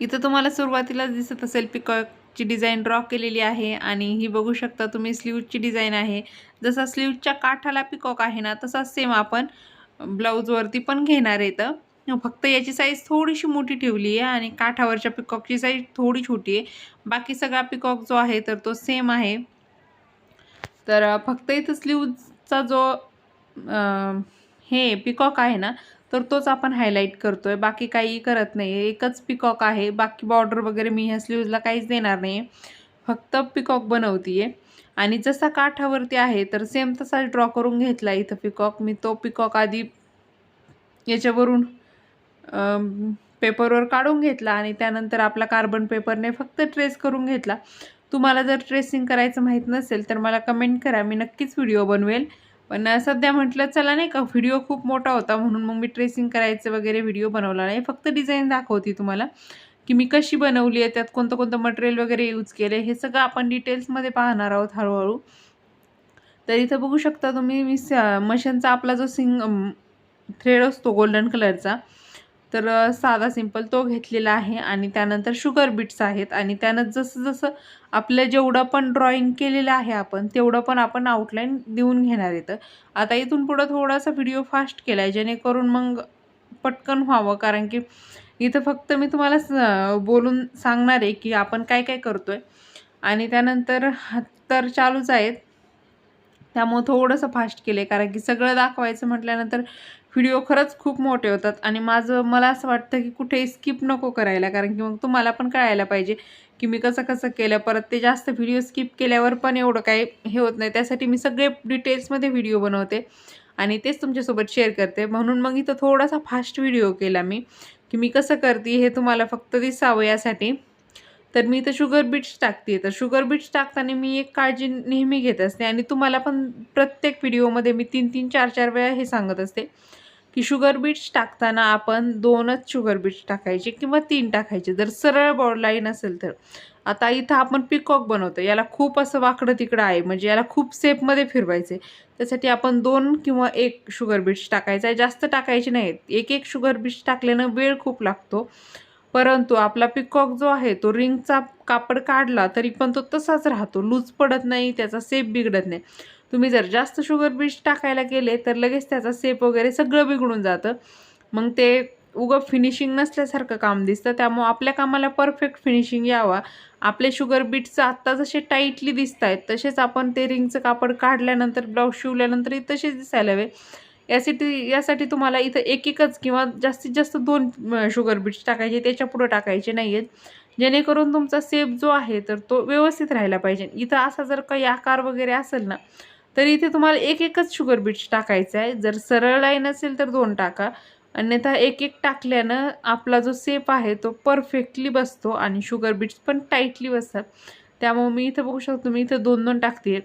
इथं तुम्हाला सुरुवातीला दिसत असेल पिकॉकची डिझाईन ड्रॉ केलेली आहे आणि ही बघू शकता तुम्ही स्लीवची डिझाईन आहे. जसा स्लीवच्या काठाला पिकॉक आहे ना तसाच सेम आपण ब्लाऊजवरती पण घेणार आहे तर फक्त याची साईज थोडीशी मोठी ठेवली आहे आणि काठावरच्या पिकॉकची साईज थोडी छोटी आहे. बाकी सगळा पिकॉक जो आहे तर तो सेम आहे. तर फक्त इथं स्लीवचा जो हे पिकॉक आहे ना तर तोच आपण हायलाईट करतो आहे बाकी काही करत नाही. एकच पिकॉक आहे. बाकी बॉर्डर वगैरे मी ह्या स्लीवजला काहीच देणार नाही फक्त पिकॉक बनवतीये. आणि जसा काठावरती आहे तर सेम तसाच ड्रॉ करून घेतला इथं पिकॉक मी तो पिकॉक आधी याच्यावरून पेपरवर काढून घेतला आणि त्यानंतर आपला कार्बन पेपरने फक्त ट्रेस करून घेतला. तुम्हाला जर ट्रेसिंग करायचं माहीत नसेल तर मला कमेंट करा. मी नक्कीच व्हिडिओ बनवेल. पण सध्या म्हटलं चला नाही का व्हिडिओ खूप मोठा होता म्हणून मग मी ट्रेसिंग करायचं वगैरे व्हिडिओ बनवला नाही. फक्त डिझाईन दाखवते तुम्हाला की मी कशी बनवली आहे त्यात कोणतं कोणतं मटेरियल वगैरे यूज केले हे सगळं आपण डिटेल्समध्ये पाहणार आहोत हळूहळू. तर इथं बघू शकता तुम्ही मी मशीनचा आपला जो सिंग थ्रेड असतो गोल्डन कलरचा तर साधा सिंपल तो घेतलेला आहे आणि त्यानंतर शुगर बीट्स आहेत आणि त्यानं जसं जसं आपलं जेवढं पण ड्रॉइंग केलेलं आहे आपण तेवढं पण आपण आउटलाईन देऊन घेणार येतं आता इथून पुढं थोडासा व्हिडिओ फास्ट केला आहे जेणेकरून मग पटकन व्हावं कारण की इथं फक्त मी तुम्हाला बोलून सांगणार आहे की आपण काय काय करतो आहे आणि त्यानंतर तर चालूच आहेत. त्यामुळं थोडंसं फास्ट केलं आहे कारण की सगळं दाखवायचं म्हटल्यानंतर व्हिडिओ खरंच खूप मोठे होतात. आणि माझं मला असं वाटतं की कुठेही स्किप नको करायला कारण की मग तुम्हाला पण कळायला पाहिजे की मी कसं कसं केलं. परत ते जास्त व्हिडिओ स्किप केल्यावर पण एवढं काही हे होत नाही. त्यासाठी मी सगळे डिटेल्समध्ये व्हिडिओ बनवते आणि तेच तुमच्यासोबत शेअर करते. म्हणून मग इथं थोडासा फास्ट व्हिडिओ केला मी की मी कसं करते हे तुम्हाला फक्त दिसावं यासाठी. तर मी इथं शुगर बीट्स टाकते तर शुगर बीट्स टाकताना मी एक काळजी नेहमी घेत असते आणि तुम्हाला पण प्रत्येक व्हिडिओमध्ये मी तीन तीन चार चार वेळा हे सांगत असते की शुगर बीट्स टाकताना आपण दोनच शुगर बीट्स टाकायचे किंवा तीन टाकायचे. जर सरळ बॉर्ड लाईन असेल तर. आता इथं आपण पिकॉक बनवतो. याला खूप असं वाकडं तिकडं आहे. म्हणजे याला खूप सेपमध्ये फिरवायचं आहे त्यासाठी आपण दोन किंवा एक शुगर बीट्स टाकायचं आहे. जास्त टाकायचे नाहीत. एक एक शुगर बीट्स टाकल्यानं वेळ खूप लागतो. परंतु आपला पिकॉक जो आहे तो रिंगचा कापड काढला तरी पण तो तसाच राहतो. लूज पडत नाही त्याचा सेप बिघडत नाही. तुम्ही जर जास्त शुगर बीट्स टाकायला गेले तर लगेच त्याचा सेप वगैरे सगळं बिघडून जातं. मग ते उगं फिनिशिंग नसल्यासारखं काम दिसतं. त्यामुळं आपल्या कामाला परफेक्ट फिनिशिंग यावा. आपले शुगर बीट्स आत्ता जसे टाईटली दिसत आहेत तसेच आपण ते रिंगचं कापड काढल्यानंतर ब्लाऊज शिवल्यानंतरही तसेच दिसायला हवे. यासाठी यासाठी तुम्हाला इथं एक एकच किंवा जास्तीत जास्त दोन शुगर बीट्स टाकायचे त्याच्या पुढं टाकायचे नाही आहेत जेणेकरून तुमचा सेप जो आहे तर तो व्यवस्थित राहिला पाहिजे. इथं असा जर काही आकार वगैरे असेल ना तर इथे तुम्हाला एक एकच शुगर बीट्स टाकायचं आहे जर सरळ लाईन असेल तर दोन टाका. अन्यथा एक एक टाकल्यानं आपला जो सेप आहे तो परफेक्टली बसतो आणि शुगर बीट्स पण टाईटली बसतात. त्यामुळे मी इथं बघू शकतो मी इथं दोन दोन टाकते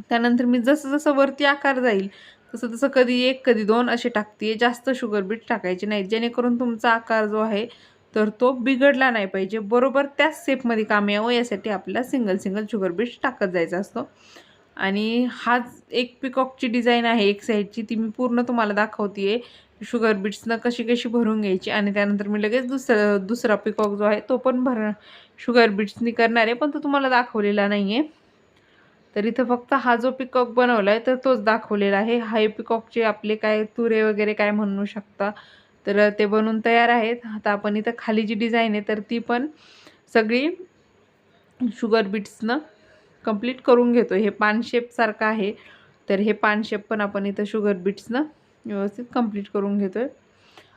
त्यानंतर मी जसं जसं वरती आकार जाईल तसं तसं कधी एक कधी दोन असे टाकते जास्त शुगर बीट टाकायचे नाही जेणेकरून तुमचा आकार जो आहे तर तो बिघडला नाही पाहिजे. बरोबर त्याच सेपमध्ये काम यावं यासाठी आपल्याला सिंगल सिंगल शुगर बीट टाकत जायचा असतो. आणि हाच एक पिकॉकची डिझाईन आहे एक साईडची ती मी पूर्ण तुम्हाला दाखवते आहे शुगर बीट्सनं कशी कशी भरून घ्यायची आणि त्यानंतर मी लगेच दुसरा दुसरा पिकॉक जो आहे तो पण भर शुगर बीट्सनी करणार आहे. पण तो तुम्हाला दाखवलेला नाही आहे तर इथं फक्त हा जो पिकॉक बनवला आहे तर तोच दाखवलेला आहे. हाय पिकॉकचे आपले काय तुरे वगैरे काय म्हणू शकता. तर ते बनवून तयार आहेत. आता आपण इथं खाली जी डिझाईन आहे तर ती पण सगळी शुगर बीट्सनं कंप्लीट करून घेतो. हे पान शेपसारखं आहे. तर हे पान शेप पण आपण इथं शुगर बीट्सनं व्यवस्थित कंप्लीट करून घेतो आहे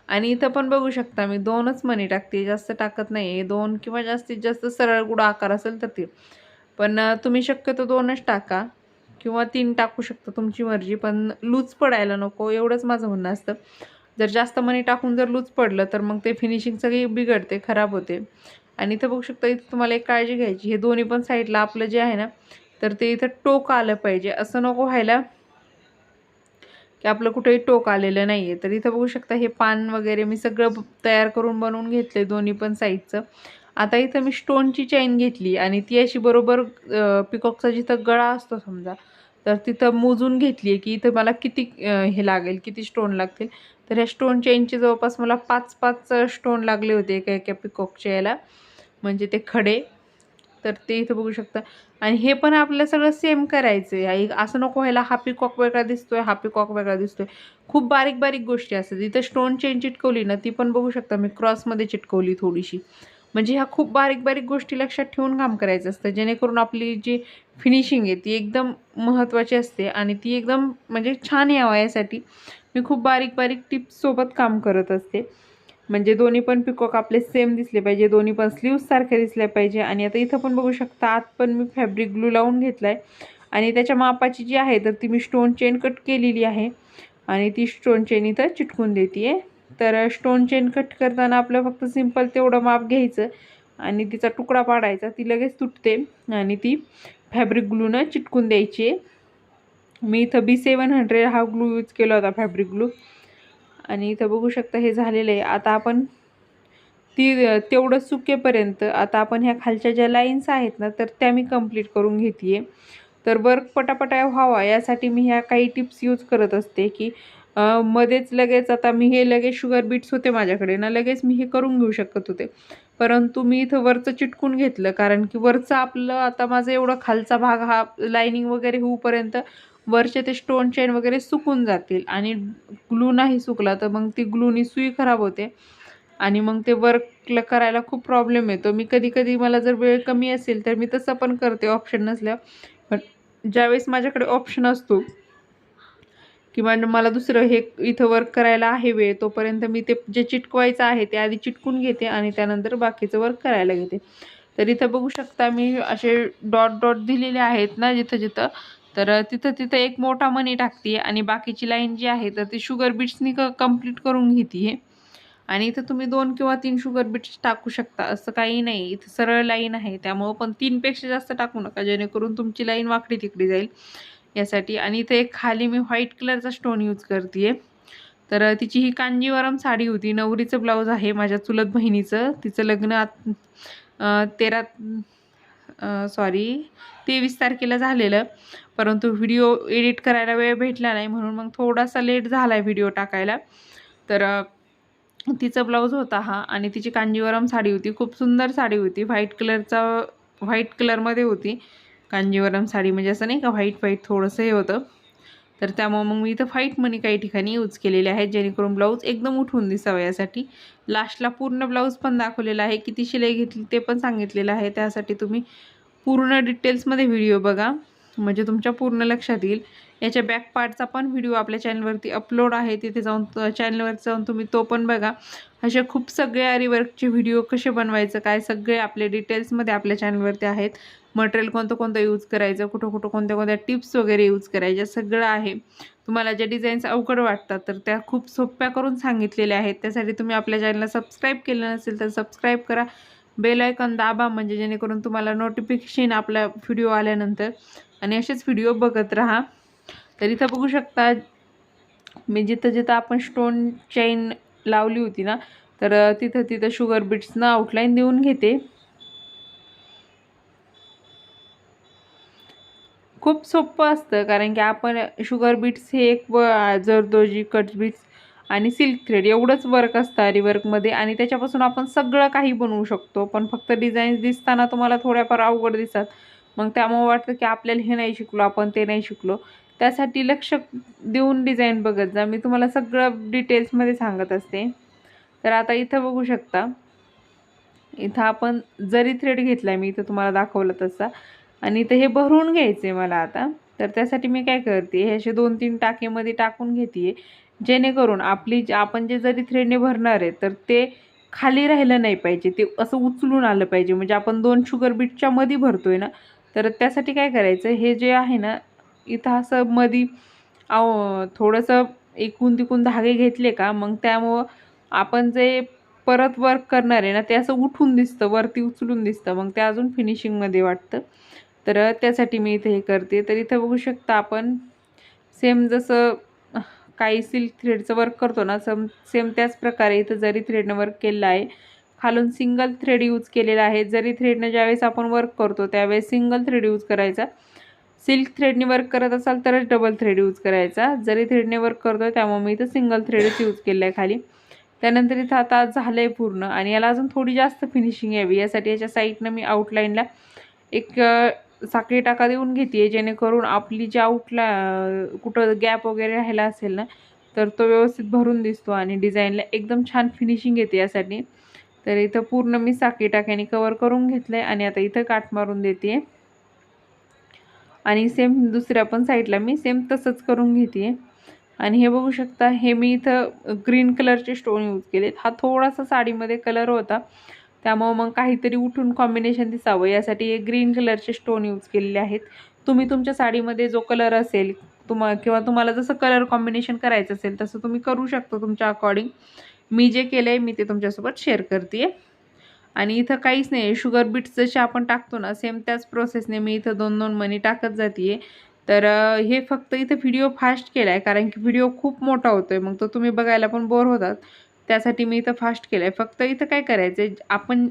आणि इथं पण बघू शकता मी दोनच मणी टाकते. जास्त टाकत नाही आहे दोन किंवा जास्तीत जास्त सरळ गुड आकार असेल तर ते. पण तुम्ही शक्यतो दोनच टाका किंवा तीन टाकू शकता तुमची मर्जी पण लूज पडायला नको एवढंच माझं म्हणणं असतं. जर जास्त मनी टाकून जर लूज पडलं तर मग ते फिनिशिंग सगळी बिघडते खराब होते. आणि इथं बघू शकता इथं तुम्हाला एक काळजी घ्यायची हे दोन्ही पण साईडला आपलं जे आहे ना तर ते इथं टोक आलं पाहिजे. असं नको व्हायला की आपलं कुठेही टोक आलेलं नाही आहे तर इथं बघू शकता हे पान वगैरे मी सगळं तयार करून बनवून घेतले दोन्ही पण साईडचं. आता इथं मी स्टोनची चैन घेतली आणि ती अशी बरोबर पिकॉकचा जिथं गळा असतो समजा तर तिथं मोजून घेतली आहे की इथं मला किती हे लागेल किती स्टोन लागतील. तर ह्या स्टोन चेनचे जवळपास मला पाच पाच स्टोन लागले होते एका एका पिकॉकच्या याला. म्हणजे ते खडे. तर ते इथं बघू शकता. आणि हे पण आपल्याला सगळं सेम करायचं आहे असं नको व्हायला हा पिकॉक वेगळा दिसतोय हा पिकॉक वेगळा दिसतोय. खूप बारीक बारीक गोष्टी असतात. इथं स्टोन चेन चिटकवली ना ती पण बघू शकता मी क्रॉसमध्ये चिटकवली थोडीशी. म्हणजे ह्या खूप बारीक बारीक गोष्टी लक्षात ठेवून काम करायचं असतं. जेणेकरून आपली जी फिनिशिंग आहे ती एकदम महत्त्वाची असते आणि ती एकदम म्हणजे छान यावं यासाठी मी खूप बारीक बारीक टिप्ससोबत काम करत असते. म्हणजे दोन्ही पण पिकॉक आपले सेम दिसले पाहिजे दोन्ही पण स्लीव्हसारखे दिसले पाहिजे आणि आता इथं पण बघू शकता आत पण मी फॅब्रिक ग्लू लावून घेतला आहे आणि त्याच्या मापाची जी आहे तर ती मी स्टोन चेन कट केलेली आहे आणि ती स्टोन चेन इथं चिटकून देते आहे तर स्टोन चेन कट करताना आपलं फक्त सिंपल तेवढं माप घ्यायचं आणि तिचा तुकडा पाडायचा. ती लगेच तुटते आणि ती फॅब्रिक ग्लूनं चिटकून द्यायची. आहे मी इथं बी सेवन हंड्रेड हा ग्लू यूज केला होता फॅब्रिक ग्लू आणि इथं बघू शकता हे झालेलं आहे. आता आपण ती तेवढं सुकेपर्यंत आता आपण ह्या खालच्या ज्या लाईन्स आहेत ना तर त्या मी कंप्लीट करून घेते आहे तर वर्क पटापटा व्हावा यासाठी मी ह्या काही टिप्स यूज करत असते की मध्येच लगेच आता मी हे लगेच शुगर बीट्स होते माझ्याकडे ना लगेच मी हे करून घेऊ शकत होते. परंतु मी इथं वरचं चिटकून घेतलं कारण की वरचं आपलं आता माझं एवढं खालचा भाग हा लाईनिंग वगैरे होऊपर्यंत वरचे ते स्टोन चेन वगैरे सुकून जातील आणि ग्लू नाही सुकला तर मग ती ग्लूनी सुई खराब होते आणि मग ते वर्क करायला खूप प्रॉब्लेम येतो. मी कधी कधी मला जर वेळ कमी असेल तर मी तसं पण करते ऑप्शन नसल्या पण ज्यावेळेस माझ्याकडे ऑप्शन असतो किंवा मला दुसरं हे इथं वर्क करायला आहे वेळ तोपर्यंत मी ते जे चिटकवायचं आहे ते आधी चिटकून घेते आणि त्यानंतर बाकीचं वर्क करायला घेते. तर इथं बघू शकता मी असे डॉट डॉट दिलेले आहेत ना जिथं जिथं. तर तिथं तिथं एक मोठा मनी टाकते आणि बाकीची लाईन जी आहे तर ती शुगर बीट्सनी क कंप्लीट करून घेते आणि इथं तुम्ही दोन किंवा तीन शुगर बीट्स टाकू शकता असं काही नाही. इथं सरळ लाईन आहे त्यामुळं पण तीनपेक्षा जास्त टाकू नका जेणेकरून तुमची लाईन वाकडी तिकडी जाईल. यासाठी. आणि इथे एक खाली मी व्हाईट कलरचा स्टोन यूज करते तर तिची ही कांजीवरम साडी होती. नवरीचं ब्लाऊज आहे माझ्या चुलत बहिणीचं. तिचं लग्न आत तेरा सॉरी तेवीस तारखेला झालेलं. परंतु व्हिडिओ एडिट करायला वेळ भेटला नाही. म्हणून मग थोडासा लेट झाला आहे व्हिडिओ टाकायला. तर तिचा ब्लाऊज होता हा. आणि तिची कांजीवरम साडी होती. खूप सुंदर साडी होती. व्हाईट कलरचा व्हाईट कलरमध्ये होती. कांजीवरम साडी म्हणजे असं नाही का व्हाईट व्हाईट थोडंसं हे होतं. तर त्यामुळं मग मी इथं व्हाईट मनी काही ठिकाणी यूज केलेले आहेत जेणेकरून ब्लाऊज एकदम उठून दिसावं यासाठी. लास्टला पूर्ण ब्लाऊज पण दाखवलेला आहे किती शिलाई घेतली ते पण सांगितलेलं आहे. त्यासाठी तुम्ही पूर्ण डिटेल्समध्ये व्हिडिओ बघा. म्हणजे तुमच्या पूर्ण लक्षात येईल. याच्या बॅक पार्टचा पण व्हिडिओ आपल्या चॅनलवरती अपलोड आहे. तिथे जाऊन चॅनलवरती जाऊन तुम्ही तो पण बघा. असे खूप सगळे आरीवर्कचे व्हिडिओ कसे बनवायचं काय सगळे आपले डिटेल्समध्ये आपल्या चॅनलवरती आहेत. मटेरियल कोणतं कोणतं यूज करायचं कुठं कुठं कोणत्या कोणत्या टिप्स वगैरे यूज करायच्या सगळं आहे. तुम्हाला ज्या डिझाईन्स अवघड वाटतात तर त्या खूप सोप्या करून सांगितलेल्या आहेत. त्यासाठी तुम्ही आपल्या चॅनलला सबस्क्राईब केलं नसेल तर सबस्क्राईब करा. बेल आयकॉन दाबा म्हणजे जेणेकरून तुम्हाला नोटिफिकेशन आपला व्हिडिओ आल्यानंतर आणि असेच व्हिडिओ बघत राहा. तर इथं बघू शकता मी जिथं जिथं आपण स्टोन चेन लावली होती ना तर तिथं तिथं शुगर बीट्सनं आउटलाईन देऊन घेते. खूप सोपं असतं कारण की आपण शुगर बीट्स हे एक व जरदोजी कट बीट्स आणि सिल्क थ्रेड एवढंच वर्क असतं रिवर्कमध्ये आणि त्याच्यापासून आपण सगळं काही बनवू शकतो. पण फक्त डिझाईन्स दिसताना तुम्हाला थोड्याफार अवघड दिसतात. मग त्यामुळे वाटतं की आपल्याला हे नाही शिकलो आपण ते नाही शिकलो. त्यासाठी लक्ष देऊन डिझाईन बघत जा. मी तुम्हाला सगळं डिटेल्समध्ये सांगत असते. तर आता इथं बघू शकता. इथं आपण जरी थ्रेड घेतला आहे मी इथं तुम्हाला दाखवलं तसा. आणि तर हे भरून घ्यायचं आहे मला आता. तर त्यासाठी मी काय करते हे असे दोन तीन टाकेमध्ये टाकून घेते. जेणेकरून आपली आपण जे जरी थ्रेडने भरणार आहे तर ते खाली राहिलं नाही पाहिजे. ते असं उचलून आलं पाहिजे. म्हणजे आपण दोन शुगर बीटच्या मध्ये भरतोय ना तर त्यासाठी काय करायचं हे जे आहे ना इथं असं मधी आव थोडंसं एकूण तिकून धागे घेतले का मग त्यामुळं आपण जे परत वर्क करणार आहे ना ते असं उठून दिसतं वरती उचलून दिसतं. मग ते अजून फिनिशिंगमध्ये वाटतं. तर त्यासाठी मी इथे हे करते. तर इथं बघू शकता आपण सेम जसं काही सिल्क थ्रेडचं वर्क करतो ना सम सेम त्याच प्रकारे इथं जरी थ्रेडनं वर्क केलेलं आहे खालून सिंगल थ्रेड यूज केलेला आहे. जरी थ्रेडनं ज्यावेळेस आपण वर्क करतो त्यावेळेस सिंगल थ्रेड यूज करायचा. सिल्क थ्रेडने वर्क करत असाल तरच डबल थ्रेड यूज करायचा. जरी थ्रेडने वर्क करतो आहे त्यामुळे मी इथं सिंगल थ्रेडच यूज केलं आहे खाली. त्यानंतर इथं आता झालं आहे पूर्ण. आणि याला अजून थोडी जास्त फिनिशिंग यावी. यासाठी याच्या साईडनं मी आउटलाईनला एक साखळी टाका देऊन घेते आहे जेणेकरून आपली जी आउटला कुठं गॅप वगैरे राहिला असेल ना तर तो व्यवस्थित भरून दिसतो आणि डिझाईनला एकदम छान फिनिशिंग येते यासाठी. तर इथं पूर्ण मी साखळी टाक्याने कवर करून घेतलं आहे आणि आता इथं काठ मारून देते आणि सेम दुसऱ्या पण साईडला मी सेम तसंच करून घेते आणि हे बघू शकता हे मी इथं ग्रीन कलरचे स्टोन यूज केलेत. हा थोडासा साडीमध्ये कलर होता त्यामुळं मग काहीतरी उठून कॉम्बिनेशन दिसावं. यासाठी एक ग्रीन कलरचे स्टोन यूज केलेले आहेत. तुम्ही तुमच्या साडीमध्ये जो कलर असेल तुम्हा किंवा तुम्हाला जसं कलर कॉम्बिनेशन करायचं असेल तसं तुम्ही करू शकता तुमच्या अकॉर्डिंग मी जे केलं आहे मी ते तुमच्यासोबत शेअर करते आणि इथं काहीच नाही आहे शुगर बीट्स जसे आपण टाकतो ना सेम त्याच प्रोसेसने मी इथं दोन दोन मनी टाकत जाते तर हे फक्त इथं व्हिडिओ फास्ट केला आहे कारण की व्हिडिओ खूप मोठा होतो आहे मग तो तुम्ही बघायला पण बोर होतात. त्यासाठी मी इथं फास्ट केलं आहे फक्त इथं काय करायचं आहे आपण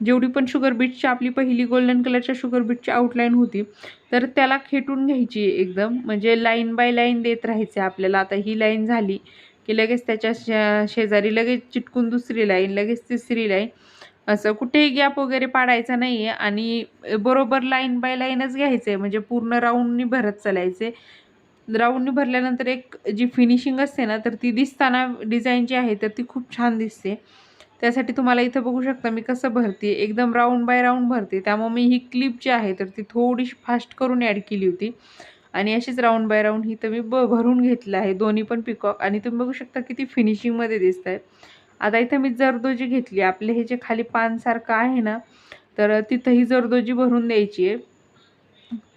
जेवढी पण शुगर बीटची आपली पहिली गोल्डन कलरच्या शुगर बीटची आउटलाईन होती तर त्याला खेटून घ्यायची एकदम. म्हणजे लाईन बाय लाईन देत राहायचे आपल्याला. आता ही लाईन झाली की लगेच त्याच्या शे शेजारी लगेच चिटकून दुसरी लाईन लगेच तिसरी लाईन असं कुठेही गॅप वगैरे पाडायचा नाही आहे आणि बरोबर लाईन बाय लाईनच घ्यायचं आहे म्हणजे पूर्ण राऊंडनी भरत चालायचे. राऊंडने भरल्यानंतर एक जी फिनिशिंग असते ना तर ती दिसताना डिझाईन जी आहे तर ती खूप छान दिसते. त्यासाठी तुम्हाला इथं बघू शकता मी कसं भरते एकदम राऊंड बाय राऊंड भरते. त्यामुळे मी ही क्लिप जी आहे तर ती थोडीशी फास्ट करून ॲड केली होती. आणि अशीच राऊंड बाय राऊंड ही तर मी ब भरून घेतलं आहे. दोन्ही पण पिकॉक आणि तुम्ही बघू शकता की ती फिनिशिंगमध्ये दिसत आहे आता इथं मी जरदोजी घेतली आपले हे जे खाली पानसारखं आहे ना तर तिथं ही जरदोजी भरून द्यायची आहे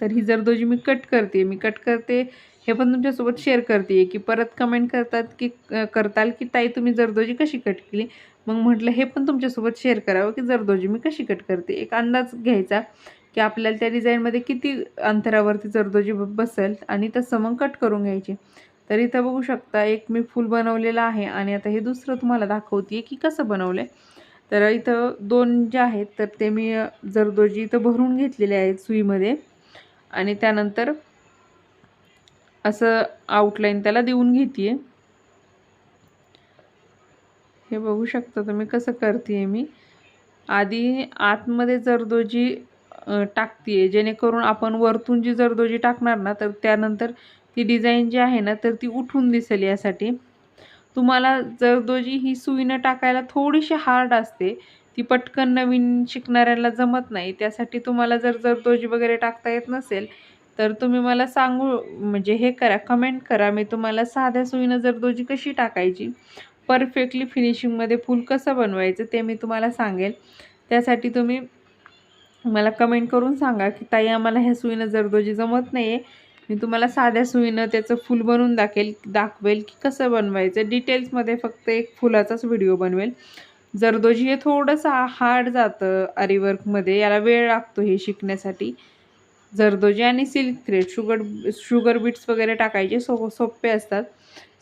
तर ही जरदोजी मी कट करते. मी कट करते. हे पण तुमच्यासोबत शेअर करते की परत कमेंट करतात की करताल की ताई तुम्ही जरदोजी कशी कट केली? मग म्हटलं हे पण तुमच्यासोबत शेअर करावं की जरदोजी मी कशी कट करते? एक अंदाज घ्यायचा की आपल्याला त्या डिझाईनमध्ये किती अंतरावरती जरदोजी ब- बसेल आणि तसं मग कट करून घ्यायची. तर इथं बघू शकता एक मी फूल बनवलेलं आहे आणि आता हे दुसरं तुम्हाला दाखवते की कसं बनवलं आहे तर इथं दोन जे आहेत तर ते मी जरदोजी इथं भरून घेतलेले आहेत सुईमध्ये. आणि त्यानंतर असं आउटलाईन त्याला देऊन घेते हे बघू शकता तुम्ही कसं करते मी. आधी आतमध्ये जरदोजी टाकते जेणेकरून आपण वरतून जी जरदोजी टाकणार ना तर त्यानंतर ती डिझाईन जी आहे ना तर ती उठून दिसेल यासाठी. तुम्हाला जरदोजी ही सुईनं टाकायला थोडीशी हार्ड असते. ती पटकन नवीन शिकणाऱ्याला जमत नाही. त्यासाठी तुम्हाला जर जरदोजी वगैरे टाकता येत नसेल तर तुम्ही मला सांगू म्हणजे हे करा कमेंट करा. मी तुम्हाला साध्या सुईनं जरदोजी कशी टाकायची परफेक्टली फिनिशिंगमध्ये फूल कसं बनवायचं ते मी तुम्हाला सांगेल. त्यासाठी तुम्ही मला कमेंट करून सांगा की ताई आम्हाला ह्या सुईनं जरदोजी जमत नाही आहे मी तुम्हाला साध्या सुईनं त्याचं फूल बनवून दाखेल दाखवेल की कसं बनवायचं. डिटेल्समध्ये फक्त एक फुलाचाच व्हिडिओ बनवेल. जरदोजी हे थोडंसं हार्ड जातं आरीवर्कमध्ये याला वेळ लागतो हे शिकण्यासाठी जरदोजी आणि silk thread sugar sugar beads वगैरे टाकायचे सो सोपे असतात.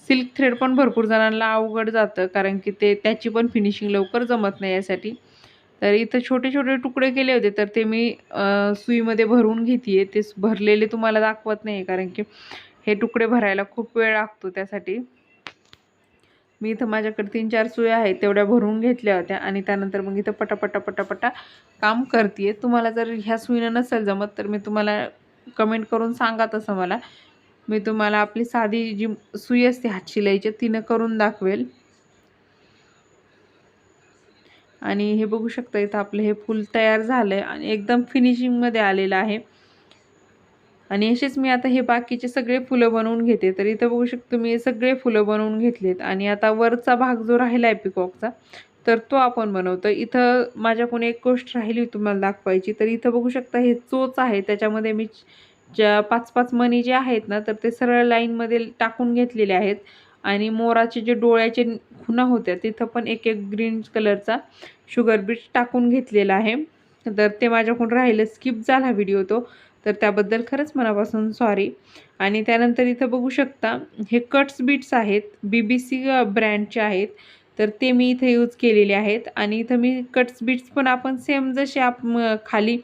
सिल्क थ्रेड पण भरपूर जणांना अवघड जातं कारण की ते त्याची पण फिनिशिंग लवकर जमत नाही यासाठी. तर इथं छोटे छोटे तुकडे केले होते तर ते मी सुईमध्ये भरून घेते ते भरलेले तुम्हाला दाखवत नाही कारण की हे तुकडे भरायला खूप वेळ लागतो त्यासाठी. मी इथं माझ्याकडे तीन चार सुया आहेत तेवढ्या भरून घेतल्या होत्या आणि त्यानंतर मग इथं पटापटा पटापटा काम करते तुम्हाला जर ह्या सुईनं नसेल जमत तर मी तुम्हाला कमेंट करून सांगा तसं मला. मी तुम्हाला आपली साधी जी सुई असते हात शिलाईची तिनं करून दाखवेल. आणि हे बघू शकता इथं आपलं हे फूल तयार झालं आहे आणि एकदम फिनिशिंगमध्ये आलेलं आहे. आणि असेच मी आता हे बाकीचे सगळे फुलं बनवून घेते. तर इथं बघू शकतो मी सगळे फुलं बनवून घेतलेत. आणि आता वरचा भाग जो राहिला आहे पिकॉकचा तर तो आपण बनवतो. इथं माझ्याकडून एक गोष्ट राहिली तुम्हाला दाखवायची. तर इथं बघू शकता हे चोच आहे. त्याच्यामध्ये मी ज्या पाच पाच मणी जे आहेत ना तर ते सरळ लाईनमध्ये टाकून घेतलेले आहेत. आणि मोराचे जे डोळ्याचे खुणा होत्या तिथं पण एक एक ग्रीन कलरचा शुगर बीट टाकून घेतलेला आहे. तर ते माझ्याकडून राहिलं. स्किप झाला व्हिडिओ तो. तर त्याबद्दल खरंच मनापासून सॉरी आणि त्यानंतर इथं बघू शकता हे कट्स बीट्स आहेत बी बी सी ब्रँडचे आहेत. तर ते मी इथे यूज केलेले आहेत. आणि इथं मी कट्स बीट्स पण आपण सेम जसे आप खाली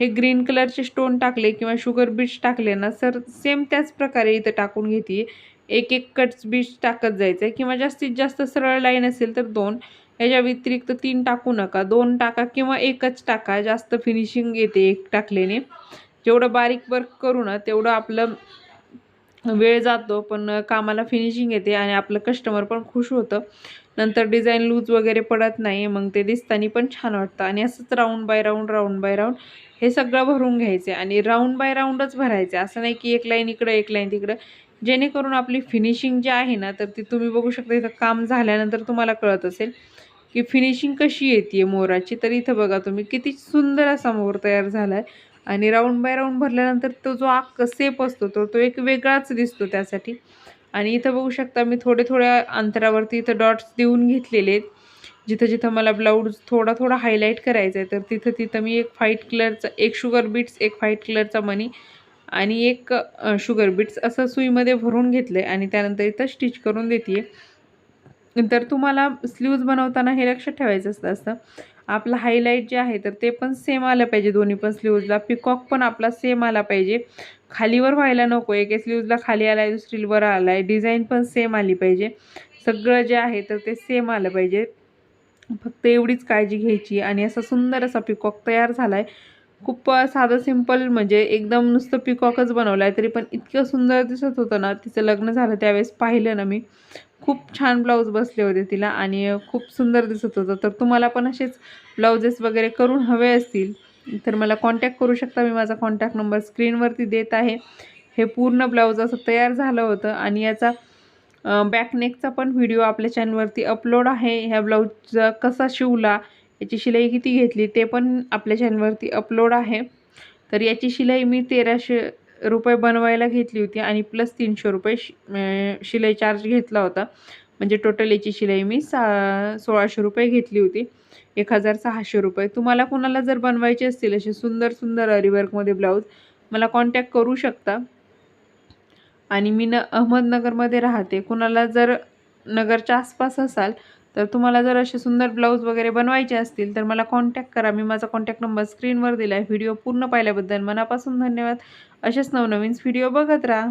हे ग्रीन कलरचे स्टोन टाकले किंवा शुगर बीट्स टाकले ना सर सेम त्याच प्रकारे इथं टाकून घेते. एक एक कट्स बीट्स टाकत जायचं आहे किंवा जास्तीत जास्त सरळ लाईन असेल तर दोन. याच्या व्यतिरिक्त तीन टाकू नका. दोन टाका किंवा एकच टाका. जास्त फिनिशिंग येते एक टाकल्याने. जेवढं बारीक वर्क करू ना तेवढं आपलं वेळ जातो पण कामाला फिनिशिंग येते आणि आपलं कस्टमर पण खुश होतं. नंतर डिझाईन लूज वगैरे पडत नाही मग ते दिसताना पण छान वाटतं. आणि असंच round by round round by round हे सगळं भरून घ्यायचे आणि राऊंड बाय राऊंडच भरायचे. असं नाही की एक लाईन इकडं एक लाईन तिकडं. जेणेकरून आपली फिनिशिंग जी आहे ना तर ती तुम्ही बघू शकता इथं काम झाल्यानंतर तुम्हाला कळत असेल की फिनिशिंग कशी येते मोराची. तर इथं बघा तुम्ही किती सुंदर असा मोर तयार झाला आहे आणि राऊंड बाय राऊंड भरल्यानंतर तो जो आख सेप असतो तो तो एक वेगळाच दिसतो त्यासाठी. आणि इथं बघू शकता मी थोडे थोड्या अंतरावरती इथं डॉट्स देऊन घेतलेले आहेत. जिथं जिथं मला ब्लाऊज थोडा थोडा हायलाईट करायचा आहे तर तिथं तिथं मी एक व्हाईट कलरचा एक शुगर बीट्स एक व्हाईट कलरचा मनी आणि एक शुगर बीट्स असं सुईमध्ये भरून घेतलं आहे आणि त्यानंतर इथं स्टिच करून देते तर तुम्हाला स्लीव्ज बनवताना हे लक्षात ठेवायचं असतं असतं. आपलं हायलाईट जे आहे तर ते पण सेम आलं पाहिजे. दोन्ही पण स्लीवजला पिकॉक पण आपला सेम आला पाहिजे. खालीवर व्हायला नको. एक स्लीवजला खाली आला आहे दुसरीवर आला आहे डिझाईन पण सेम आली पाहिजे. सगळं जे आहे तर ते सेम आलं पाहिजे. फक्त एवढीच काळजी घ्यायची. आणि असा सुंदर असा पिकॉक तयार झाला आहे खूप साधं सिंपल म्हणजे एकदम नुसतं पिकॉकच बनवलं आहे तरी पण इतकं सुंदर दिसत होतं ना तिचं लग्न झालं त्यावेळेस पाहिलं ना मी. खूप छान ब्लाऊज बसले होते तिला आणि खूप सुंदर दिसत होतं. तर तुम्हाला पण असेच ब्लाउजेस वगैरे करून हवे असतील तर मला कॉन्टॅक्ट करू शकता. मी माझा कॉन्टॅक्ट नंबर स्क्रीनवरती देत आहे. हे पूर्ण ब्लाऊज असं तयार झालं होतं आणि याचा बॅकनेकचा पण व्हिडिओ आपल्या चॅनलवरती अपलोड आहे. ह्या ब्लाऊजचा कसा शिवला याची शिलाई किती घेतली ते पण आपल्या चॅनलवरती अपलोड आहे. तर याची शिलाई मी तेराशे रुपये बनवायला घेतली होती आणि प्लस तीनशे रुपये शि शिलाई चार्ज घेतला होता. म्हणजे टोटल याची शिलाई मी सा सोळाशे रुपये घेतली होती. एक हजार सहाशे रुपये. तुम्हाला कोणाला जर बनवायचे असतील असे सुंदर सुंदर अरीवर्कमध्ये ब्लाऊज मला कॉन्टॅक्ट करू शकता. आणि मी न अहमदनगरमध्ये राहते. कुणाला जर नगरच्या आसपास असाल तर तुम्हाला जर असे सुंदर ब्लाऊज वगैरे बनवायचे असतील तर मला कॉन्टॅक्ट करा. मी माझा कॉन्टॅक्ट नंबर स्क्रीनवर दिला आहे व्हिडिओ पूर्ण पाहिल्याबद्दल मनापासून धन्यवाद. असेच नवनवीन व्हिडिओ बघत राहा.